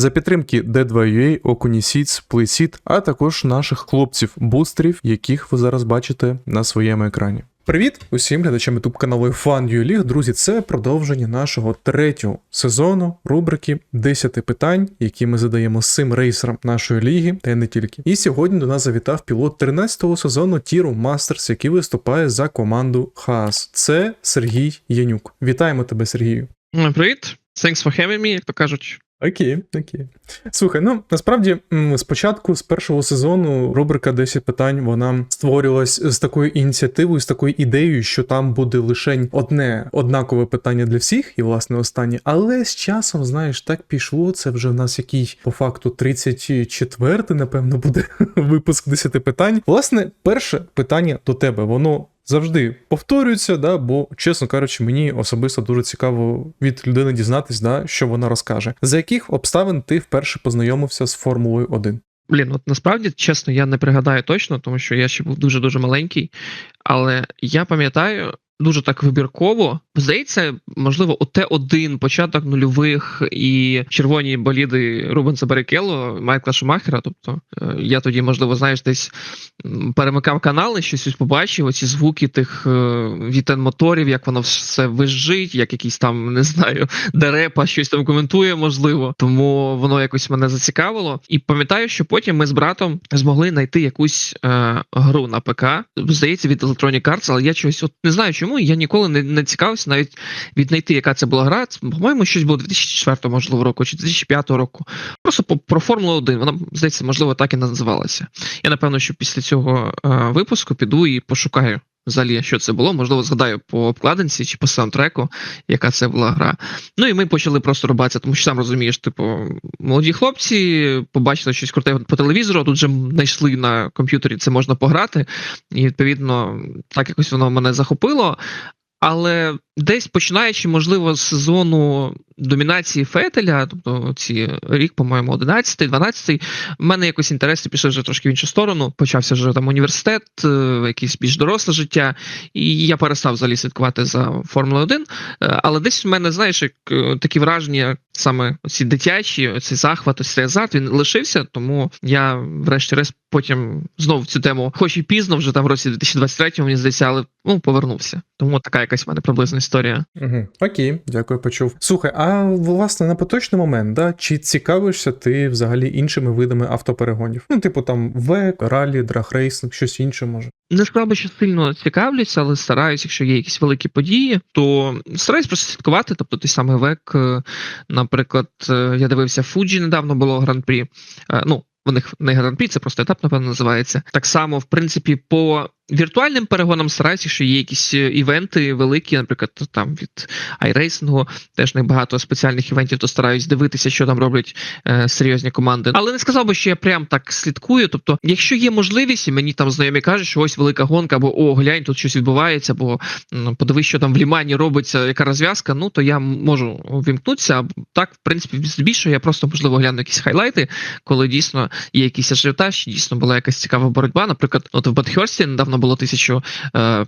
за підтримки D2UA, Ocunisits, Playseed, а також наших хлопців-бустерів, яких ви зараз бачите на своєму екрані. Привіт усім глядачам youtube каналу FunULeague. Друзі, це продовження нашого третього сезону рубрики 10 питань, які ми задаємо сим рейсерам нашої ліги, та не тільки. І сьогодні до нас завітав пілот 13-го сезону Тіру Мастерс, який виступає за команду Хаас. Це Сергій Янюк. Вітаємо тебе, Сергію. Привіт, thanks for having me, як то кажуть. Окей, окей. Слухай, ну насправді спочатку з першого сезону рубрика 10 питань вона створювалась з такою ініціативою, з такою ідеєю, що там буде лише одне однакове питання для всіх, і власне останнє. Але з часом, знаєш, так пішло. Це вже в нас який по факту 34-й, напевно, буде випуск 10 питань. Власне, перше питання до тебе, воно. Завжди повторюється, да, бо, чесно кажучи, мені особисто дуже цікаво від людини дізнатись, да, що вона розкаже. За яких обставин ти вперше познайомився з Формулою 1? Блін, от насправді, чесно, я не пригадаю точно, тому що я ще був дуже-дуже маленький. Але я пам'ятаю дуже так вибірково. Здається, можливо, ОТ-1, початок нульових і червоні боліди Рубенса Барикело, Майкла Шумахера. Тобто е, я тоді, можливо, знаєш, десь перемикав канали, щось побачив, оці звуки тих е, вітен моторів, як воно все визжить, як якийсь там, не знаю, дерепа щось там коментує, можливо. Тому воно якось мене зацікавило. І пам'ятаю, що потім ми з братом змогли знайти якусь е, гру на ПК, здається, від Electronic Arts, але я чогось от не знаю чому. Я ніколи не, не цікавився навіть віднайти, яка це була гра. По-моєму, щось було 2004 можливо року чи 2005 року. Просто по, про Формулу 1. Вона, здається, можливо, так і називалася. Я напевно, що після цього е, випуску піду і пошукаю. Взагалі, що це було, можливо, згадаю по обкладинці чи по саундтреку, яка це була гра. Ну і ми почали просто рубатися, тому що сам розумієш, типу, молоді хлопці побачили щось круте по телевізору, тут же знайшли на комп'ютері це можна пограти, і відповідно так якось воно мене захопило. Але десь починаючи, можливо, з сезону домінації Фетеля, тобто ці рік, по-моєму, 11-й, 12-й, в мене якось інтереси пішли вже трошки в іншу сторону. Почався вже там університет, е, якесь більш доросле життя, і я перестав взагалі слідкувати за Формулою 1. Е, Але десь в мене, знаєш, як е, такі враження, саме ці дитячі, цей захват, ось цей азарт, він лишився, тому я, врешті-решт, потім знову цю тему, хоч і пізно, вже там в році 2023, мені здається, але ну, повернувся. Тому така якась в мене приблизна історія. Угу. Окей, дякую, почув. Слухай, а власне на поточний момент, да, чи цікавишся ти взагалі іншими видами автоперегонів? Ну, типу там век, ралі, драгрейсинг, щось інше може. Не сказав що сильно цікавлюся, але стараюсь, якщо є якісь великі події, то стараюсь просто слідкувати. Тобто той самий век, е, наприклад, е, я дивився Фуджі, недавно було гран-прі. Е, Ну, у них не гран-прі, це просто етап, напевно, називається. Так само, в принципі, по віртуальним перегонам стараюся, якщо є якісь е, івенти великі, наприклад, там від iRacing, теж небагато спеціальних івентів, то стараюсь дивитися, що там роблять е, серйозні команди. Але не сказав би, що я прям так слідкую. Тобто, якщо є можливість, і мені там знайомі кажуть, що ось велика гонка, або о, глянь, тут щось відбувається, або м, подивись, що там в лімані робиться, яка розв'язка, ну то я можу вімкнутися. Так, в принципі, здебільшого я просто можливо гляну якісь хайлайти, коли дійсно є якийсь ажіотаж, дійсно була якась цікава боротьба. Наприклад, от в Бадхерсті недавно було тисячу е,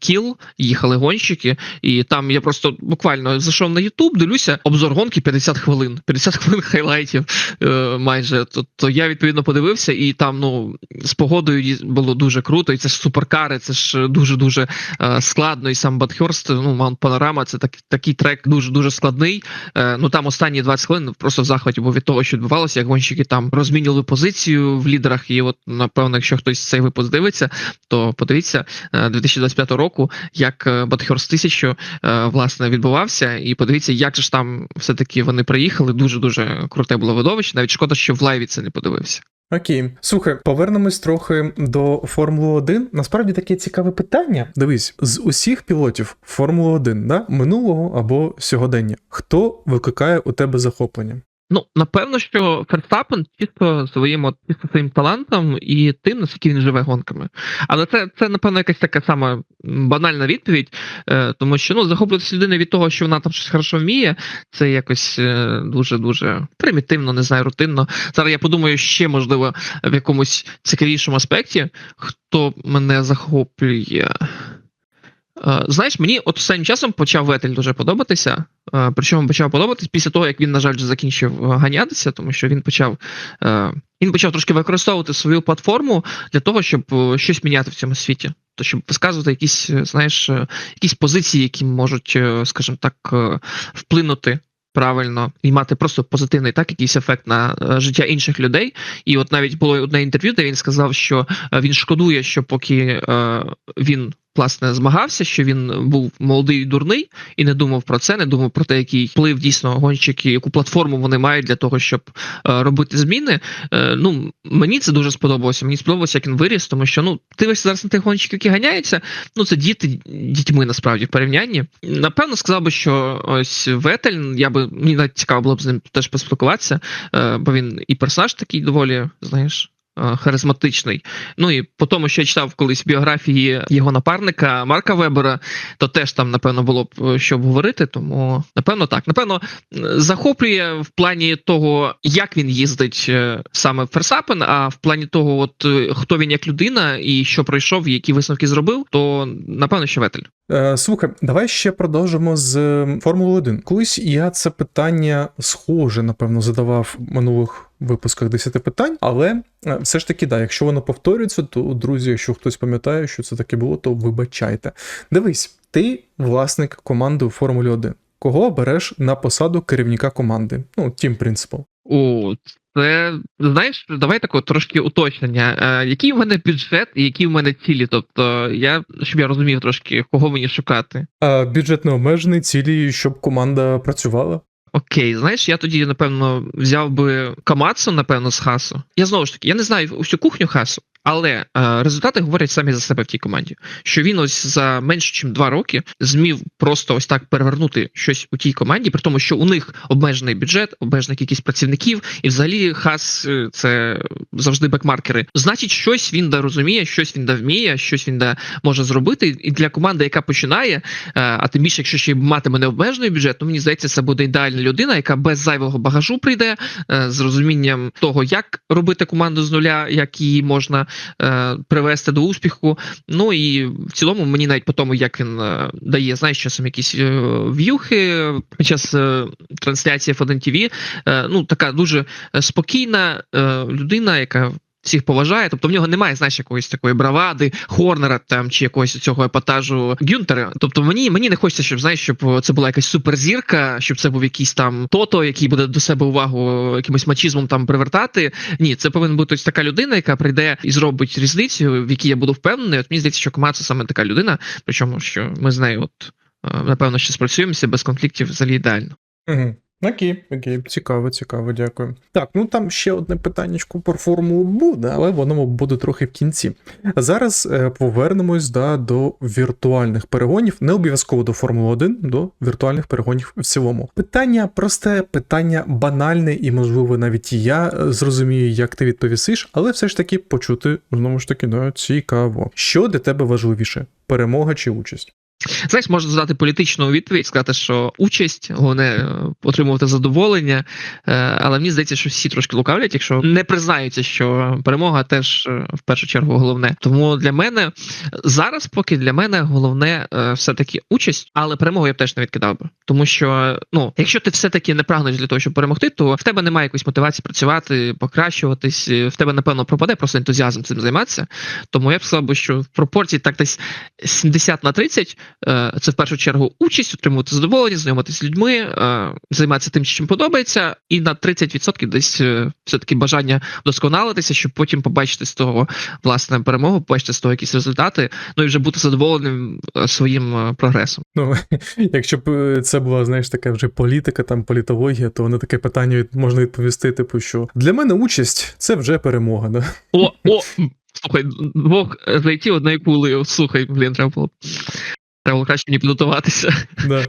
кіл, їхали гонщики, і там я просто буквально зайшов на Ютуб, дивлюся, обзор гонки 50 хвилин, 50 хвилин хайлайтів е, майже. То, то я відповідно подивився, і там ну з погодою було дуже круто, і це ж суперкари, це ж дуже дуже е, складно. І сам Бадхерст, ну Маунт Панорама, це так, такий трек дуже дуже складний. Е, ну там останні 20 хвилин просто в захваті був від того, що відбувалося, як гонщики там розмінювали позицію в лідерах. І от напевно, якщо хтось цей випуск дивиться, то подивіться е, 2025 року, як е, Бадхерст 1000 е, власне відбувався, і подивіться, як же ж там все таки вони приїхали. Дуже дуже круте було видовище. Навіть шкода, що в лайві це не подивився. Окей, слухай, повернемось трохи до Формули 1. Насправді таке цікаве питання. Дивись, з усіх пілотів Формули 1, да, минулого або сьогодення, хто викликає у тебе захоплення? Ну, напевно, що Ферстапен чисто своїм от, чисто своїм талантом і тим, наскільки він живе гонками. Але це, це напевно, якась така сама банальна відповідь, е, тому що ну, захоплюватися людини від того, що вона там щось хорошо вміє, це якось дуже-дуже примітивно, не знаю, рутинно. Зараз я подумаю ще, можливо, в якомусь цікавішому аспекті, хто мене захоплює. Е, Знаєш, мені от останнім часом почав Ветель дуже подобатися. Е, Причому почав подобатись після того, як він, на жаль, закінчив е, ганятися, тому що він почав. Він почав трошки використовувати свою платформу для того, щоб щось міняти в цьому світі. То щоб висказувати якісь, знаєш, якісь позиції, які можуть, скажімо так, вплинути правильно і мати просто позитивний так, якийсь ефект на життя інших людей. І от навіть було одне інтерв'ю, де він сказав, що він шкодує, що поки він. Власне, змагався, що він був молодий і дурний і не думав про це, не думав про те, який вплив дійсно гонщики, яку платформу вони мають для того, щоб е, робити зміни. Е, ну мені це дуже сподобалося. Мені сподобалося, як він виріс, тому що ну дивишся зараз на тих гонщиків, які ганяються. Ну це діти дітьми насправді в порівнянні. Напевно, сказав би, що ось Ветель, я би мені навіть цікаво було б з ним теж поспілкуватися, е, бо він і персонаж такий доволі, знаєш. Е, Харизматичний. Ну і по тому, що я читав колись біографії його напарника Марка Вебера, то теж там, напевно, було б е, що обговорити. Тому, напевно, так. Напевно, е, захоплює в плані того, як він їздить саме в Ферсапен, а в плані того, от хто він як людина і що пройшов, які висновки зробив, то напевно, що Ветель. Слухай, давай ще продовжимо з Формули 1. Колись я це питання схоже, напевно, задавав минулих випусках 10 питань, але е, все ж таки, да, якщо воно повторюється, то друзі, якщо хтось пам'ятає, що це таке було, то вибачайте. Дивись, ти власник команди у Формулі 1. Кого береш на посаду керівника команди? Ну, Team Principal. О, це знаєш, давай таке трошки уточнення. Е, який в мене бюджет і які в мене цілі? Тобто, я щоб я розумів трошки, кого мені шукати. А бюджет не обмежений, цілі, щоб команда працювала. Окей, знаєш, я тоді, напевно, взяв би Камацу, напевно, з Хасу. Я знову ж таки, я не знаю всю кухню Хасу, але е, результати говорять самі за себе в тій команді. Що він ось за менше ніж два роки змів просто ось так перевернути щось у тій команді, при тому, що у них обмежений бюджет, обмежена кількість працівників, і взагалі Хас е, це завжди бекмаркери. Значить, щось він да розуміє, щось він да вміє, щось він да може зробити. І для команди, яка починає, е, а тим більше, якщо ще матиме необмежений бюджет, то мені здається, це буде ідеальна людина, яка без зайвого багажу прийде з розумінням того, як робити команду з нуля, як її можна привести до успіху. Ну і в цілому мені навіть по тому, як він е, дає, знаєш, часом якісь е, в'юхи під час е, трансляції F1 TV, е, ну така дуже е, спокійна е, людина, яка. Всіх поважає, тобто в нього немає, знаєш, якоїсь такої бравади, Хорнера там чи якогось цього епатажу Гюнтера. Тобто мені мені не хочеться, щоб знаєш, щоб це була якась суперзірка, щоб це був якийсь там тото, який буде до себе увагу якимось мачізмом там привертати. Ні, це повинна бути ось така людина, яка прийде і зробить різницю, в якій я буду впевнений. От мені здається, що Кома це саме така людина. Причому що ми з нею, от е, напевно, ще спрацюємося без конфліктів взагалі ідеально. Угу. Окей, окей, цікаво, цікаво, дякую. Так, ну там ще одне питаннячко про формулу буде, але воно буде трохи в кінці. Зараз е, повернемось да, до віртуальних перегонів, не обов'язково до Формули 1, до віртуальних перегонів в цілому. Питання просте, питання банальне, і, можливо, навіть я е, зрозумію, як ти відповісиш, але все ж таки почути знову ж таки да, цікаво. Що для тебе важливіше: перемога чи участь? Знаєш, можна задати політичну відповідь, сказати, що участь, головне отримувати задоволення. Е, Але мені здається, що всі трошки лукавлять, якщо не признаються, що перемога теж е, в першу чергу головне. Тому для мене зараз, поки для мене головне е, все-таки участь, але перемогу я б теж не відкидав би. Тому що, ну, якщо ти все-таки не прагнеш для того, щоб перемогти, то в тебе немає якоїсь мотивації працювати, покращуватись. В тебе, напевно, пропаде просто ентузіазм цим займатися. Тому я б сказав що в пропорції так десь 70 на 30 Е, це в першу чергу участь, отримувати задоволення, знайомитися з людьми, е, займатися тим, чим подобається, і на 30% десь е, все-таки бажання вдосконалитися, щоб потім побачити з того власне перемогу, побачити з того якісь результати, ну і вже бути задоволеним е, своїм е, прогресом. Ну, якщо б е, це була, знаєш, така вже політика, там політологія, то на таке питання можна відповісти, типу, що для мене участь це вже перемога. Да? О, о, слухай, двох зайти одної кули. Слухай, блін, треба було. Треба краще мені підготуватися. Да.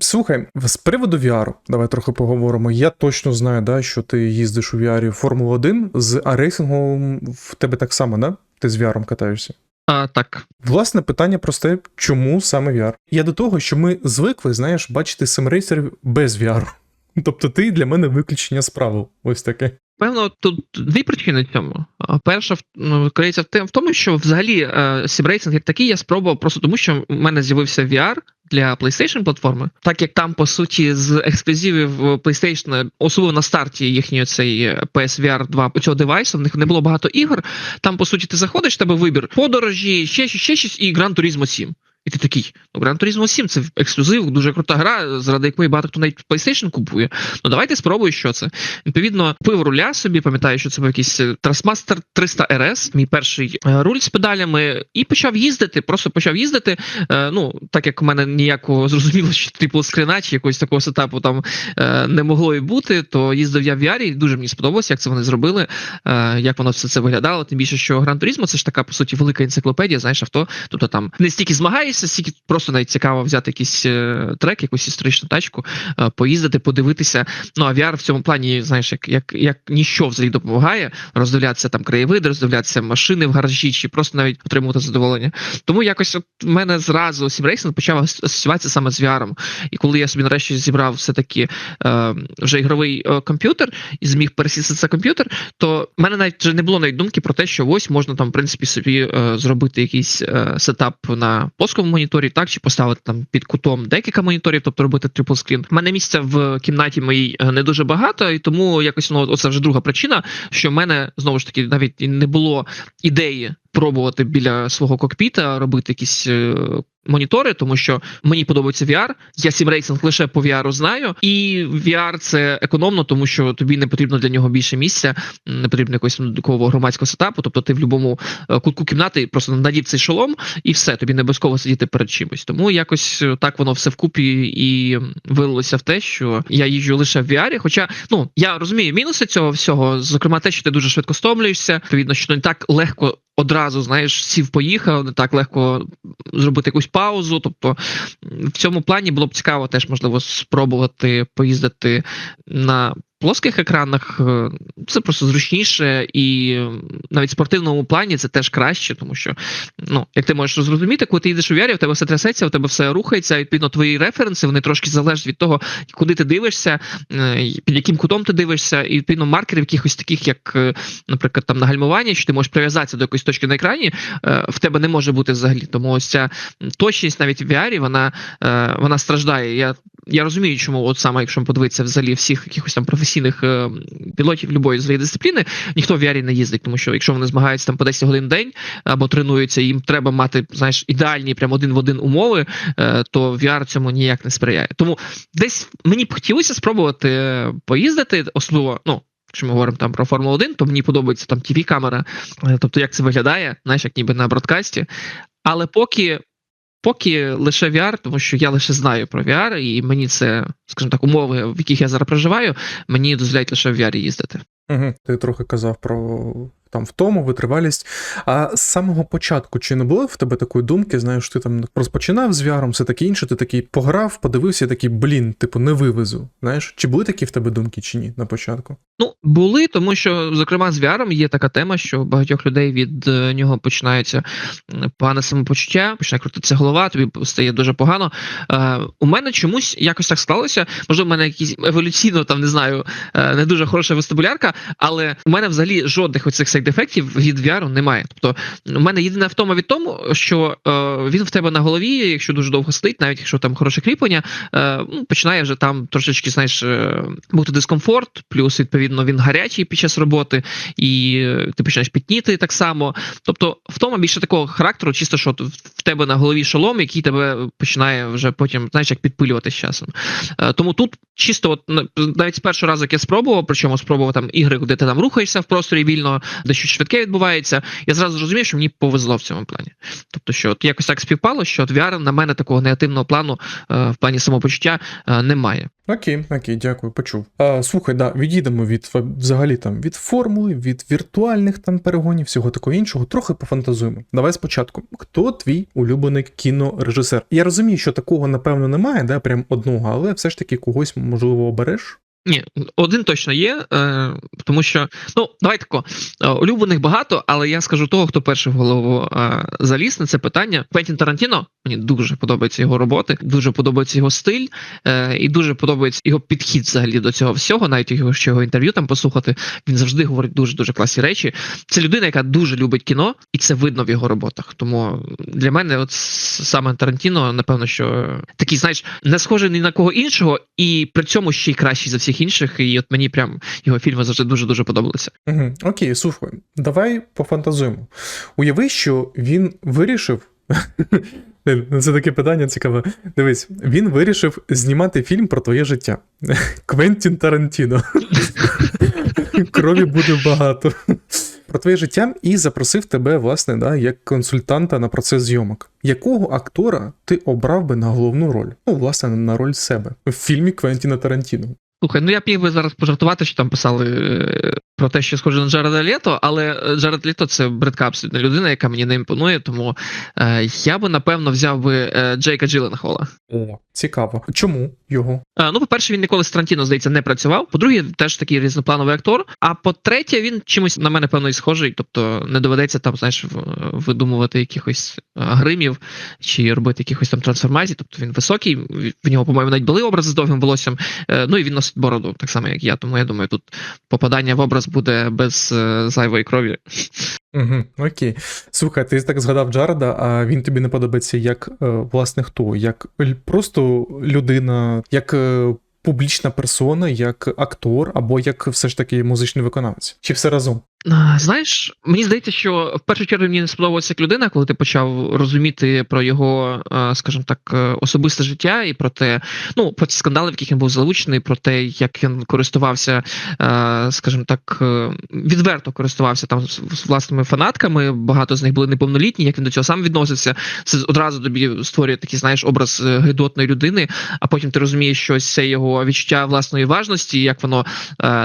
Слухай, з приводу VR, давай трохи поговоримо. Я точно знаю, да, що ти їздиш у VR Формула 1 з арейсингом в тебе так само, да? Ти з VR катаєшся. А, так. Власне, питання просте: чому саме VR? Я до того, що ми звикли, знаєш, бачити симрейсерів без VR. Тобто ти для мене виключення з правил. Ось таке. Певно, тут дві причини цьому. Перша ну, криється в тому, що взагалі е, сібрейсинг як такий я спробував просто тому, що в мене з'явився VR для PlayStation платформи, так як там, по суті, з ексклюзивів е, PlayStation, особливо на старті їхньої цей PSVR 2 цього девайсу, в них не було багато ігор. Там, по суті, ти заходиш, в тебе вибір подорожі, ще щось, ще щось, і Gran Turismo 7. І ти такий, ну Gran Turismo 7 це ексклюзив, дуже крута гра, заради якої багато хто навіть PlayStation купує. Ну давайте спробую, що це. Відповідно, пив руля собі, пам'ятаю, що це був якийсь е, Trustmaster 300 RS, мій перший е, руль з педалями, і почав їздити, просто почав їздити. Е, ну, так як у мене ніякого зрозуміло, що типу скрина чи якогось такого сетапу там не могло і бути, то їздив я в VR, і дуже мені сподобалося, як це вони зробили, як воно все це виглядало. Тим більше, що Gran Turismo це ж така, по суті, велика енциклопедія, знаєш, авто. Тобто там не стільки змагаєшся, стільки просто навіть цікаво взяти якийсь е, трек, якусь історичну тачку, е, поїздити, подивитися. Ну, а VR в цьому плані, знаєш, як, як, як ніщо взагалі допомагає роздивлятися там краєвиди, роздивлятися машини в гаражі, чи просто навіть отримувати задоволення. Тому якось от в мене зразу сімрейсинг почав ас- асоціюватися саме з VR. І коли я собі нарешті зібрав все-таки е, вже ігровий е, комп'ютер і зміг пересісти це комп'ютер, то в мене навіть вже не було навіть думки про те, що ось можна там, в принципі, собі е, зробити якийсь е, сетап на плоскому моніторі, так, чи поставити там під кутом декілька моніторів, тобто робити трипл скрін. У мене місця в кімнаті моїй е, не дуже багато, і тому якось ну, оце вже друга причина, що в мене знову ж таки навіть не було ідеї пробувати біля свого кокпіта робити якісь. е, Монітори, тому що мені подобається VR, я сімрейсинг лише по VR знаю, і VR це економно, тому що тобі не потрібно для нього більше місця, не потрібно якогось такого громадського сетапу. Тобто ти в будь-якому е, кутку кімнати просто надів цей шолом, і все, тобі не обов'язково сидіти перед чимось. Тому якось е, так воно все вкупі і вилилося в те, що я їжджу лише в VR. Хоча ну я розумію мінуси цього всього, зокрема те, що ти дуже швидко стомлюєшся, відповідно, що не так легко. Одразу знаєш, сів поїхав, не так легко зробити якусь паузу. Тобто в цьому плані було б цікаво теж можливо спробувати поїздити на плоских екранах. Е, Це просто зручніше, і навіть в спортивному плані це теж краще, тому що ну як ти можеш зрозуміти, коли ти їдеш у VR, у тебе все трясеться, у тебе все рухається. і, Відповідно, твої референси вони трошки залежать від того, куди ти дивишся, е, під яким кутом ти дивишся, і відповідно маркерів якихось таких, як, е, наприклад, там на гальмуванні, що ти можеш прив'язатися до якоїсь точки на екрані, в тебе не може бути взагалі. Тому ось ця точність навіть в VR, вона, вона страждає. Я, я розумію, чому, от саме, якщо подивитися взагалі всіх якихось там професійних е, пілотів любої своєї дисципліни, ніхто в VR не їздить, тому що якщо вони змагаються там по 10 годин в день або тренуються, їм треба мати знаєш ідеальні прямо один в один умови, е, то VR цьому ніяк не сприяє. Тому десь мені б хотілося спробувати е, поїздити, особливо, ну. Якщо ми говоримо там про Формулу 1, то мені подобається там tv камера тобто як це виглядає, знаєш, як ніби на бродкасті. Але поки, поки лише VR, тому що я лише знаю про VR, і мені це, скажімо так, умови, в яких я зараз проживаю, мені дозволяють лише в VR їздити. Угу. Ти трохи казав про там втому, витривалість. А з самого початку чи не було в тебе такої думки, знаєш, ти там розпочинав з VR, все таке інше, ти такий пограв, подивився, такий, блін, типу, не вивезу. Знаєш, чи були такі в тебе думки, чи ні на початку? Ну, були, тому що, зокрема, з VR є така тема, що багатьох людей від е, нього починається погане самопочуття, починає крутитися голова, тобі стає дуже погано. Е, у мене чомусь якось так склалося. Можливо, в мене якісь еволюційно там не знаю, е, не дуже хороша вестибулярка, але у мене взагалі жодних оцих сайд-ефектів від VR немає. Тобто, у мене єдина втома від тому, що е, він в тебе на голові, якщо дуже довго сидить, навіть якщо там хороше кріплення, е, ну, починає вже там трошечки, знаєш, бути дискомфорт, плюс відповідно він гарячий під час роботи, і ти починаєш пітніти так само. Тобто, втома більше такого характеру, чисто що в тебе на голові шолом, який тебе починає вже потім, знаєш, як підпилювати з часом. Е, Тому тут чисто, от навіть з першого разу, як я спробував, причому спробував там ігри, де ти там рухаєшся в просторі вільно, де щось швидке відбувається. Я зразу зрозумів, що мені повезло в цьому плані. Тобто, що от якось так співпало, що от VR на мене такого негативного плану е, в плані самопочуття е, немає. Окей, окей, дякую, почув. А, слухай, да, відійдемо від взагалі там від формули, від віртуальних там перегонів, всього такого іншого. Трохи пофантазуємо. Давай спочатку. Хто твій улюблений кінорежисер? Я розумію, що такого напевно немає, да, прям одного, але все ж таки когось можливо обереш. Ні, один точно є, е, тому що ну давай тако, е, улюблених багато, але я скажу того, хто перший в голову е, заліз на це питання. Квентін Тарантіно. Мені дуже подобаються його роботи, дуже подобається його стиль, е, і дуже подобається його підхід взагалі до цього всього. Навіть його ще його інтерв'ю там послухати. Він завжди говорить дуже дуже класні речі. Це людина, яка дуже любить кіно, і це видно в його роботах. Тому для мене, от саме Тарантіно, напевно, що такий, знаєш, не схожий ні на кого іншого, і при цьому ще й кращий за всіх інших. І от мені прям його фільми завжди дуже дуже подобалися. Угу. Окей, слухай, давай пофантазуємо. Уяви, що він вирішив. Ну, Це таке питання цікаве. Дивись, він вирішив знімати фільм про твоє життя. Квентін Тарантіно. Крові буде багато. Про твоє життя і запросив тебе, власне, да, як консультанта на процес зйомок. Якого актора ти обрав би на головну роль? Ну, власне, на роль себе в фільмі Квентіна Тарантіно. Слухай, ну я б міг би зараз пожартувати, що там писали е, про те, що схоже на Джареда Лето, але е, Джаред Лето це бридка абсолютно людина, яка мені не імпонує, тому е, я би напевно взяв би е, Джейка Джилленхола. О, цікаво. Чому його? Е, Ну, по-перше, він ніколи з Тарантіно, здається, не працював. По-друге, теж такий різноплановий актор. А по-третє, він чимось на мене певно і схожий. Тобто не доведеться там, знаєш, видумувати якихось е, гримів чи робити якихось там трансформацій. Тобто він високий. В нього, по-моєму, навіть були образи з довгим волоссям. Е, Ну і він носить бороду, так само як я. Тому я думаю, тут попадання в образ буде без е, зайвої крові. Угу, окей. Слухай, ти так згадав Джареда, а він тобі не подобається як е, власне хто? Як просто людина, як е, публічна персона, як актор, або як все ж таки музичний виконавець? Чи все разом? Знаєш, мені здається, що в першу чергу мені не сподобалася як людина, коли ти почав розуміти про його, скажімо так, е, особисте життя і про те, ну про ці скандали, в яких він був залучений, про те, як він користувався, скажімо так, е, відверто користувався там з власними фанатками. Багато з них були неповнолітні. Як він до цього сам відносився, це одразу тобі створює такий, знаєш, образ е, гидотної людини. А потім ти розумієш, що це його відчуття власної важності, як воно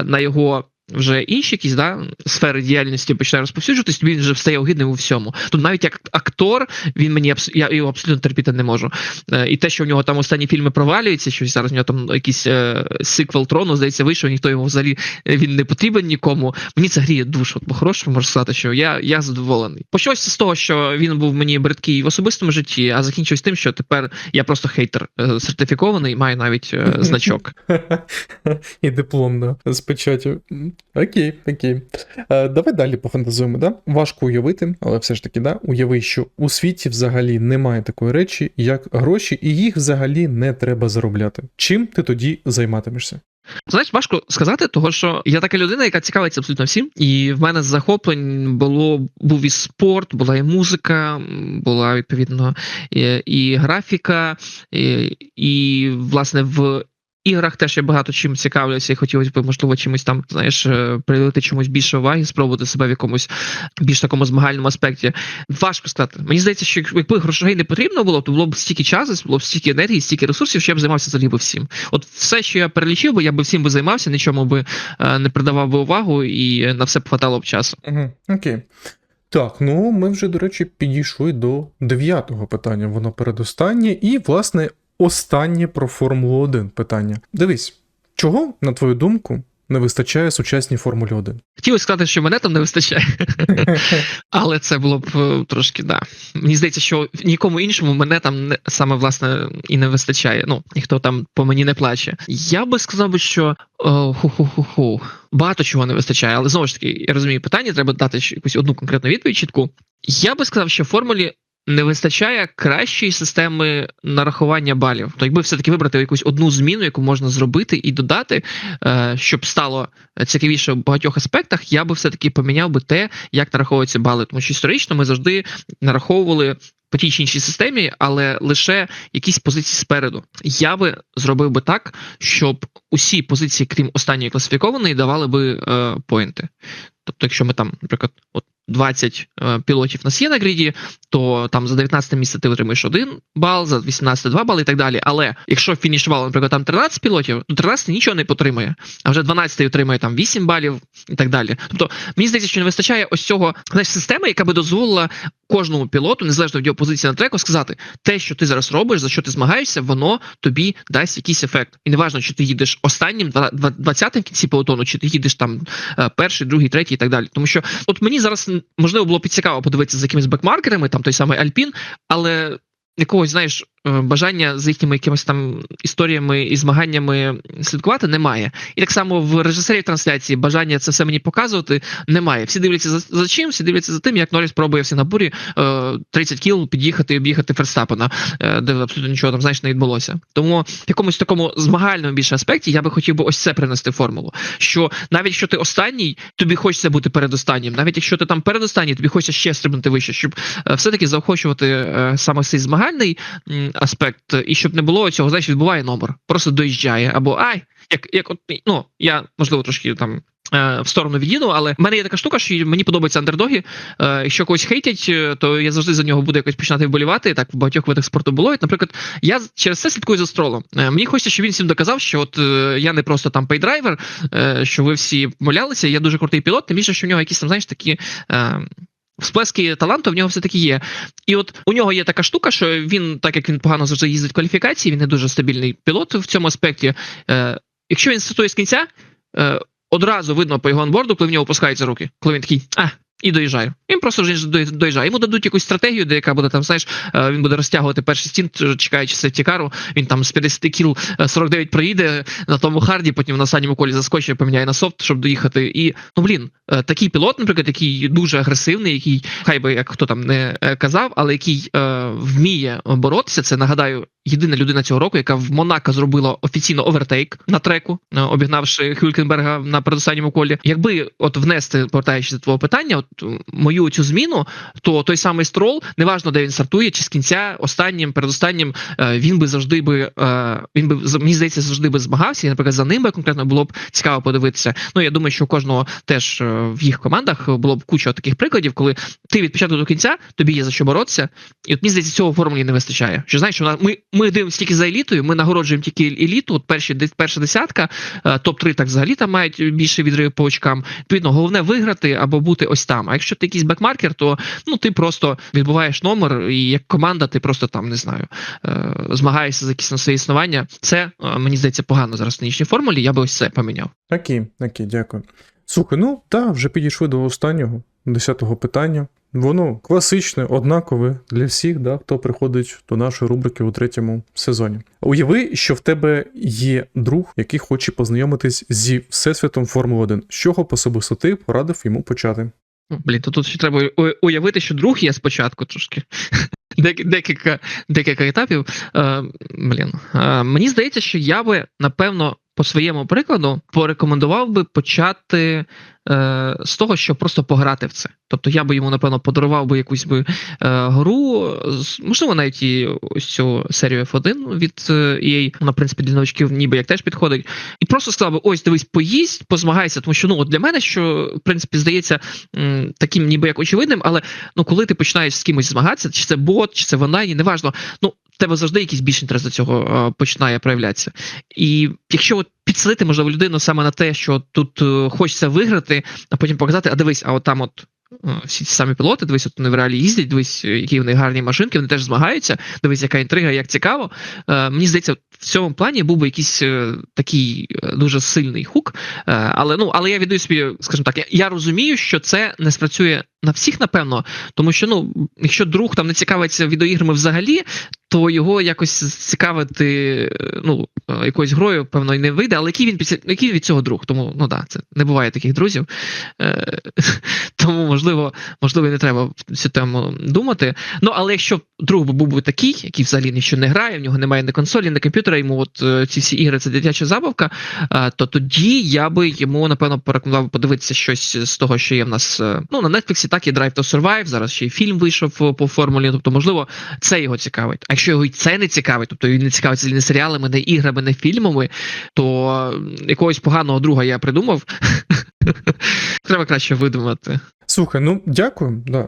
на його вже інші якісь да, сфери діяльності починає розповсюджуватись, він вже стає огидним у всьому. Тут навіть як актор, він мені абс- я його абсолютно терпіти не можу. Е, і те, що в нього там останні фільми провалюються, що зараз в нього там якийсь е, сиквел трону, здається, вийшов, ніхто йому взагалі е, він не потрібен нікому. Мені це гріє душу. От по-хорошому можу сказати, що я, я задоволений. Почалося з того, що він був мені бридкий в особистому житті, а закінчилось тим, що тепер я просто хейтер е, сертифікований, маю навіть е, значок. І диплом, да, з печаттю. Окей, окей. Е, давай далі пофантазуємо, да? Важко уявити, але все ж таки, да, уяви, що у світі взагалі немає такої речі, як гроші, і їх взагалі не треба заробляти. Чим ти тоді займатимешся? Знаєш, важко сказати, того що я така людина, яка цікавиться абсолютно всім. І в мене захоплень було був і спорт, була і музика, була відповідно і, і графіка, і, і власне в. Іграх теж я багато чим цікавлюся і хотілося б, можливо, чимось там, знаєш, е, приділити чомусь більше уваги, спробувати себе в якомусь більш такому змагальному аспекті. Важко сказати. Мені здається, що якби грошей не потрібно було, то було б стільки часу, було б стільки енергії, стільки ресурсів, що я б займався взагалі би всім. От все, що я перелічив би, я би всім би займався, нічому би е, не придавав би увагу і на все б хватало б часу. Угу, окей. Так, ну ми вже, до речі, підійшли до дев'ятого питання. Воно передостаннє, і, власне, останнє про Формулу 1 питання. Дивись, чого, на твою думку, не вистачає сучасній Формулі 1? Хотілося сказати, що мене там не вистачає, але це було б е, трошки да. Мені здається, що нікому іншому мене там не саме власне і не вистачає. Ну ніхто там по мені не плаче. Я би сказав би, що е, ху-ху-ху-ху. Багато чого не вистачає, але знову ж таки, я розумію питання, треба дати якусь одну конкретну відповідь чітку. Я би сказав, що в формулі не вистачає кращої системи нарахування балів. То якби все-таки вибрати якусь одну зміну, яку можна зробити і додати, е, щоб стало цікавіше в багатьох аспектах, я би все-таки поміняв би те, як нараховуються бали. Тому що історично ми завжди нараховували. По тій чи іншій системі, але лише якісь позиції спереду. Я би зробив би так, щоб усі позиції, крім останньої класифікованої, давали би е, поінти. Тобто, якщо ми там, наприклад, от 20 е, пілотів у нас є на гріді, то там за 19 місце ти отримаєш 1 бал, за 18 2 бали і так далі. Але якщо фінішувало, наприклад, там 13 пілотів, то 13 нічого не потримає, а вже 12 отримає там 8 балів і так далі. Тобто, мені здається, що не вистачає ось цього знаєш, системи, яка би дозволила кожному пілоту, незалежно від його позиції на треку, сказати, те, що ти зараз робиш, за що ти змагаєшся, воно тобі дасть якийсь ефект. І неважно, чи ти їдеш останнім, 20-м в кінці пелотону, чи ти їдеш там е, перший, другий, третій і так далі. Тому що от мені зараз можливо було б цікаво подивитися за якимись бекмаркерами, там той самий Альпін, але якогось, знаєш, бажання з їхніми якимись там історіями і змаганнями слідкувати немає. І так само в режисерів трансляції бажання це все мені показувати немає. Всі дивляться за, за чим, всі дивляться за тим, як Норріс пробує в Сінгапурі е, 30 кіл під'їхати і об'їхати Ферстапена, е, де абсолютно нічого там знаєш не відбулося. Тому в якомусь такому змагальному більше аспекті я би хотів би ось це принести в формулу. Що навіть якщо ти останній, тобі хочеться бути передостаннім. Навіть якщо ти там передостанній, тобі хочеться ще стрибнути вище, щоб е, все-таки заохочувати е, саме цей змагальний аспект, і щоб не було цього, знаєш, відбуває номер, просто доїжджає, або ай, як, як от ну я можливо трошки там. е, В сторону від'їду, але в мене є така штука, що мені подобаються андердоги. Е, Якщо когось хейтять, е, то я завжди за нього буду якось починати вболівати. Так в багатьох видах спорту було. І, наприклад, я через це слідкую за стролом. Е, Мені хочеться, щоб він всім доказав, що от е, я не просто там пейдрайвер, е, що ви всі помилялися, я дуже крутий пілот, тим більше, що в нього якісь там, знаєш, такі. Всплески таланту в нього все таки є. І от у нього є така штука, що він, так як він погано завжди їздить в кваліфікації, він не дуже стабільний пілот в цьому аспекті. Е, якщо він стартує з кінця, е, одразу видно по його онборду, коли в нього опускаються руки, коли він такий, а. І доїжджає. Він просто вже до- доїжджає. Йому дадуть якусь стратегію, де яка буде там, знаєш, е, він буде розтягувати перший стін, чекаючи сефтікару. Він там з 50 кіл е, 49 проїде на тому харді, потім на останньому колі заскочить, поміняє на софт, щоб доїхати. І ну блін, е, такий пілот, наприклад, який дуже агресивний, який хай би як хто там не е, казав, але який е, вміє боротися. Це нагадаю, єдина людина цього року, яка в Монако зробила офіційно овертейк на треку, е, обігнавши Хюлькенберга на передостанньому колі. Якби от внести, повертаючись до твого питання, от мою цю зміну, то той самий строл, неважно де він стартує, чи з кінця, останнім, передостаннім, е, він би завжди би е, він би мені здається завжди би змагався. І, наприклад, за ним би конкретно було б цікаво подивитися. Ну я думаю, що у кожного теж в їх командах було б куча таких прикладів, коли ти від початку до кінця тобі є за що боротися. І от мені здається, цього формулі не вистачає. Що знаєш, що ми, ми дивимося тільки за елітою, ми нагороджуємо тільки еліту, от перші перша десятка, е, топ-3 так взагалі там мають більше відрив по очкам. Відповідно, головне виграти або бути ось там. А якщо ти якийсь бекмаркер, то ну ти просто відбуваєш номер, і як команда, ти просто там не знаю, е, змагаєшся за якісь на своє існування. Це е, мені здається погано зараз в нинішній формулі. Я би ось це поміняв. Окей, окей, дякую. Слухай, ну так, вже підійшли до останнього, десятого питання. Воно класичне, однакове для всіх, да, хто приходить до нашої рубрики у третьому сезоні. Уяви, що в тебе є друг, який хоче познайомитись зі всесвітом Формули 1. З чого особисто ти порадив йому почати? Блін, то тут ще треба уявити, що друг є спочатку трошки. Декілька, декілька етапів. Е, блін. Е, мені здається, що я би, напевно, по своєму прикладу порекомендував би почати е, з того, щоб просто пограти в це. Тобто я би йому, напевно, подарував би якусь би е, гру, можливо, навіть і ось цю серію F1 від е, EA, вона, в принципі, для новачків ніби як теж підходить. І просто сказав би: ось дивись, поїсть, позмагайся, тому що ну от для мене, що в принципі здається м, таким, ніби як очевидним, але ну коли ти починаєш з кимось змагатися, чи це бот, чи це в онлайні, неважно, ну тебе завжди якийсь більший інтерес до цього е, починає проявлятися. І якщо от підсилити можливо людину саме на те, що тут е, хочеться виграти, а потім показати, а дивись, а от там от. е, Всі ці самі пілоти, дивись, от вони в реалі їздять, дивись, які вони гарні машинки, вони теж змагаються. Дивись, яка інтрига, як цікаво. Е, мені здається, в цьому плані був би якийсь е, такий дуже сильний хук. Е, але ну, але я віддаю собі, скажімо так, я, я розумію, що це не спрацює на всіх, напевно, тому що ну, якщо друг там не цікавиться відеоіграми взагалі, то його якось цікавити ну, е, якоюсь грою, певно, і не вийде. Але який він після який від цього друг? Тому ну да, це не буває таких друзів. Е, тому можливо, можливо, і не треба цю тему думати. Ну але якщо друг був би такий, який взагалі нічого не грає, в нього немає ні консолі, ні комп'ютера, йому от е, ці всі ігри це дитяча забавка, е, то тоді я би йому напевно порекомендував подивитися щось з того, що є в нас. Ну на Netflix так є Drive to Survive, зараз ще й фільм вийшов по формулі. Тобто, можливо, це його цікавить. А якщо його це не цікавить, тобто він не цікавиться не серіалами, не іграми, не фільмами, то якогось поганого друга я придумав. Треба краще видумати. Слухай, ну дякую, да.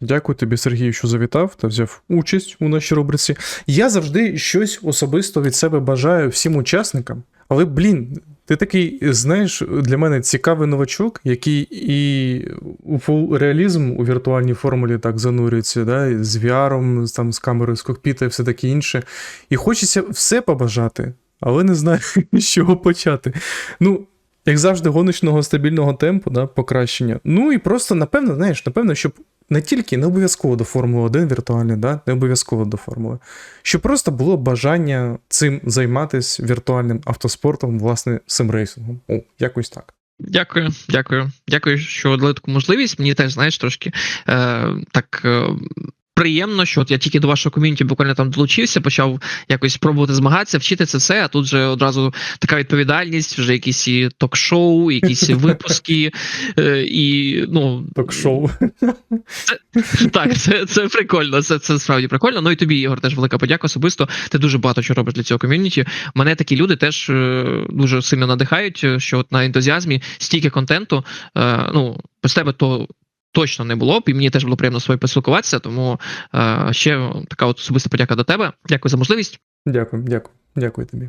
Дякую тобі, Сергію, що завітав та взяв участь у нашій рубриці. Я завжди щось особисто від себе бажаю всім учасникам, але, блін, ти такий, знаєш, для мене цікавий новачок, який і у фул реалізм у віртуальній формулі так занурюється, да, з VR, там, з камерою з кокпіта і все таке інше. І хочеться все побажати, але не знаю, з чого почати. Ну, як завжди, гоночного стабільного темпу, да, покращення. Ну і просто, напевно, знаєш, напевно, щоб не тільки не обов'язково до Формули 1 віртуальної, да, не обов'язково до формули, щоб просто було бажання цим займатися віртуальним автоспортом, власне, симрейсингом. О, якось так. Дякую, дякую. Дякую, що дали таку можливість. Мені теж, знаєш, трошки е, так. Е, Приємно, що от я тільки до вашого ком'юніті буквально там долучився, почав якось пробувати змагатися, вчити це все. А тут же одразу така відповідальність, вже якісь і ток-шоу, якісь випуски, е, і ну Ток-шоу. так, це, це прикольно. Це, це справді прикольно. Ну і тобі, Ігор, теж велика подяка особисто. Ти дуже багато що робиш для цього ком'юніті. Мене такі люди теж е, дуже сильно надихають, е, що от на ентузіазмі стільки контенту. Ну, без тебе то. Точно не було б, і мені теж було приємно з вами поспілкуватися, тому е, ще така от особиста подяка до тебе. Дякую за можливість. Дякую, дякую, дякую тобі.